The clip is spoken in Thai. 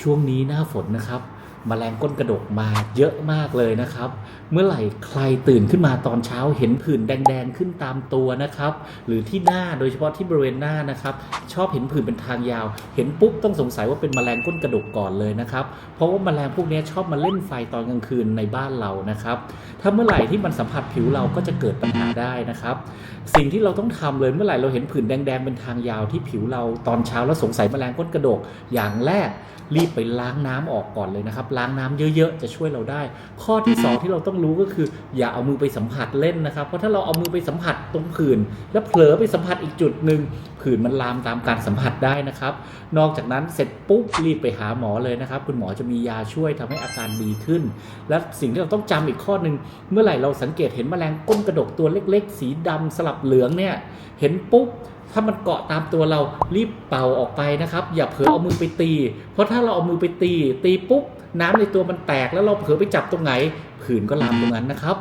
ช่วงนี้หน้าฝนนะครับ มแมลงก้นกระดกมาเยอะมากเลยนะครับ เมื่อไหร่ใครตื่นขึ้นมาตอนเช้าเห็นผื่นแดง ๆ ขึ้นตามตัวนะครับ หรือที่หน้าโดยเฉพาะที่บริเวณหน้านะครับ ชอบเห็นผื่นเป็นทางยาว เห็นปุ๊บต้องสงสัยว่าเป็นแมลงก้นกระดกก่อนเลยนะครับ เพราะว่าแมลงพวกนี้ชอบมาเล่นไฟตอนกลางคืนในบ้านเรานะครับ ถ้าเมื่อไหร่ที่มันสัมผัสผิวเราก็จะเกิดปัญหาได้นะครับ สิ่งที่เราต้องทำเลยเมื่อไหร่เราเห็นผื่นแดง ๆ เป็นทางยาวที่ผิวเราตอนเช้าแล้วสงสัยแมลงก้นกระดก อย่างแรกรีบไปล้างน้ำออกก่อนเลยนะครับล้างน้ำเยอะๆ จะช่วยเราได้ ข้อที่สองที่เราต้องรู้ก็คือ อย่าเอามือไปสัมผัสเล่นนะครับ เพราะถ้าเราเอามือไปสัมผัสตรงผื่นแล้วเผลอไปสัมผัสอีกจุดหนึ่งผื่นมันลามตามการสัมผัสได้นะครับ นอกจากนั้นเสร็จปุ๊บรีบไปหาหมอเลยนะครับ คุณหมอจะมียาช่วยทำให้อาการดีขึ้น และสิ่งที่เราต้องจำอีกข้อหนึ่งเมื่อไหร่เราสังเกตเห็นแมลงก้นกระดกตัวเล็ก ๆ สีดำสลับเหลืองเนี่ยเห็นปุ๊บถ้ามันเกาะตามตัวเรารีบเป่าออกไปนะครับ อย่าเผลอเอามือไปตี เพราะถ้าเราเอามือไปตี ตีปุ๊บ น้ำในตัวมันแตกแล้วเราเผลอไปจับตรงไหนผื่นก็ลามตรงนั้นนะครับ